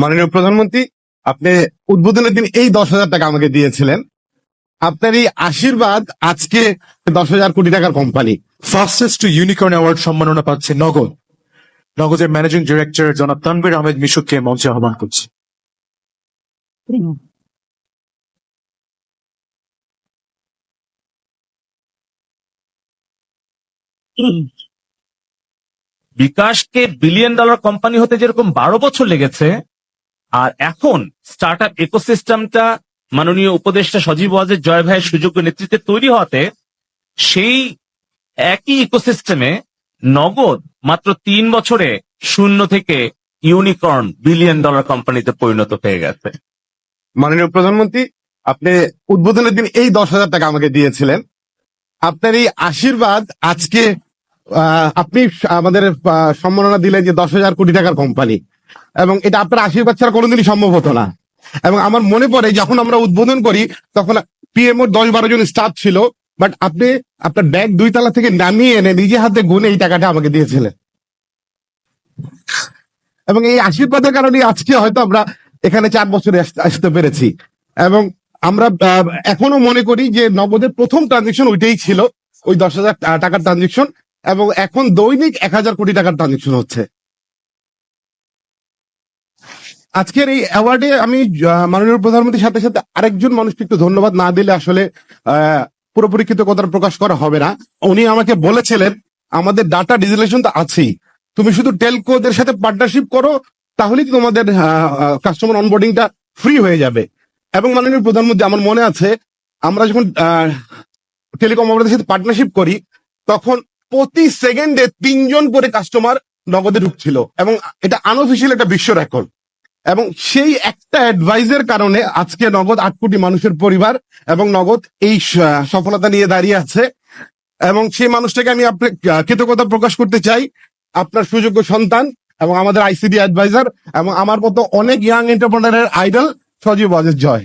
মাননীয় প্রধানমন্ত্রী আপনি উদ্বোধনের দিন এই দশ হাজার টাকা আমাকে দিয়েছিলেন। আপনার এই আশীর্বাদ আজকে দশ হাজার কোটি টাকার company fastest to unicorn award সম্মাননা পাচ্ছে নগদ। নগদের ম্যানেজিং ডিরেক্টর জনাব তানবির আহমেদ মিশুককে মঞ্চে আহ্বান করছি। বিকাশকে বিলিয়ন ডলার কোম্পানি হতে যেরকম বারো বছর লেগেছে আর এখন স্টার্ট আপ ইকোসিস্টেমটা মাননীয় উপদেষ্টা সজীব ওয়াজের জয় ভাইয়ের সুযোগ্য নেতৃত্বে তৈরি হওয়াতে সেই একই ইকোসিস্টেমে নগদ মাত্র তিন বছরে শূন্য থেকে ইউনিকর্ন বিলিয়ন ডলার কোম্পানিতে পরিণত হয়ে গেছে। মাননীয় প্রধানমন্ত্রী, আপনি উদ্বোধনের দিন এই দশ হাজার টাকা আমাকে দিয়েছিলেন। আপনার এই আশীর্বাদ আজকে আপনি আমাদের সম্মাননা দিলেন যে দশ হাজার কোটি টাকার কোম্পানি এবং এটা আপনার আশীর্বাদ ছাড়া কোনোদিনই সম্ভব হতো না। এবং আমার মনে পড়ে, যখন আমরা উদ্বোধন করি, তখন পিএমও দশ বারো জন স্টাফ ছিল বাট আপনি আপনার ব্যাগ দুই তলা থেকে নামিয়ে এনে নিজে হাতে গুনে এই টাকাটা আমাকে দিয়েছিলেন। এবং এই আশীর্বাদের কারণে আজকে হয়তো আমরা এখানে চার বছরে আসতে পেরেছি। এবং আমরা এখনও মনে করি যে নগদের প্রথম ট্রানজেকশন ওইটাই ছিল, ওই দশ হাজার টাকার ট্রানজেকশন এবং এখন দৈনিক এক হাজার কোটি টাকার ট্রানজেকশন হচ্ছে। আজকের এই অ্যাওয়ার্ডে আমি মাননীয় প্রধানমন্ত্রীর সাথে সাথে আরেকজন মানুষকে একটু ধন্যবাদ না দিলে আসলে পুরোপুরি কৃতজ্ঞতা প্রকাশ করা হবে না। উনি আমাকে বলেছিলেন, আমাদের ডাটা ডিজিটালাইজেশন তো আছেই। তুমি শুধু টেলকোদের সাথে পার্টনারশিপ করো, তাহলেই তোমাদের কাস্টমার অনবোর্ডিংটা ফ্রি হয়ে যাবে। এবং মাননীয় প্রধানমন্ত্রী, আমার মনে আছে, আমরা যখন টেলিকম অপারেটরের সাথে পার্টনারশিপ করি, তখন প্রতি সেকেন্ডে তিনজন করে কাস্টমার নগদে ঢুকছিল। এবং এটা আনঅফিসিয়াল একটা বিশ্ব রেকর্ড এবং সেই একটা অ্যাডভাইজের কারণে আজকে নগদ আট কোটি মানুষের পরিবার এবং নগদ এই সফলতা নিয়ে দাঁড়িয়ে আছে এবং সেই মানুষটাকে আমি কৃতজ্ঞতা প্রকাশ করতে চাই আপনার সুযোগ্য সন্তান এবং আমাদের আইসিডি অ্যাডভাইজার এবং আমার মতো অনেক young এন্টারপ্রেনারের idol Sajib অজের Joy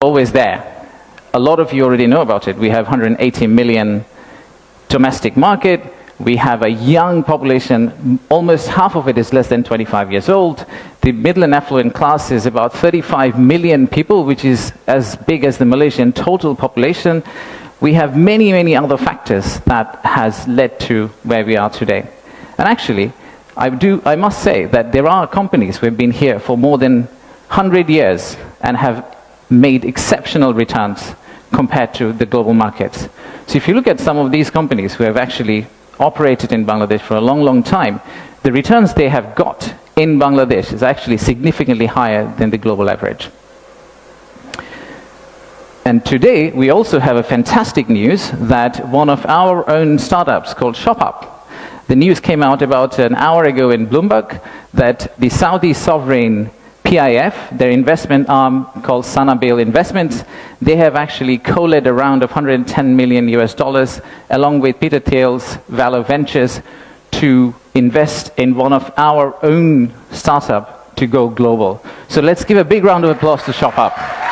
always there. A lot of you already know about it. We have 180 million domestic market. We have a young population. Almost half of it is less than 25 years old. The middle and affluent class is about 35 million people, which is as big as the Malaysian total population. We have many, many other factors that has led to where we are today. And actually, I, do, I must say that there are companies who have been here for more than 100 years and have made exceptional returns compared to the global markets. So if you look at some of these companies who have actually operated in Bangladesh for a long, long time, the returns they have got in Bangladesh is actually significantly higher than the global average. And today, we also have a fantastic news that one of our own startups called ShopUp, the news came out about an hour ago in Bloomberg that the Saudi sovereign PIF, their investment arm called Sanabil Investments, they have actually co-led a round of 110 million US dollars along with Peter Thiel's Valor Ventures to invest in one of our own startup to go global. So let's give a big round of applause to ShopUp.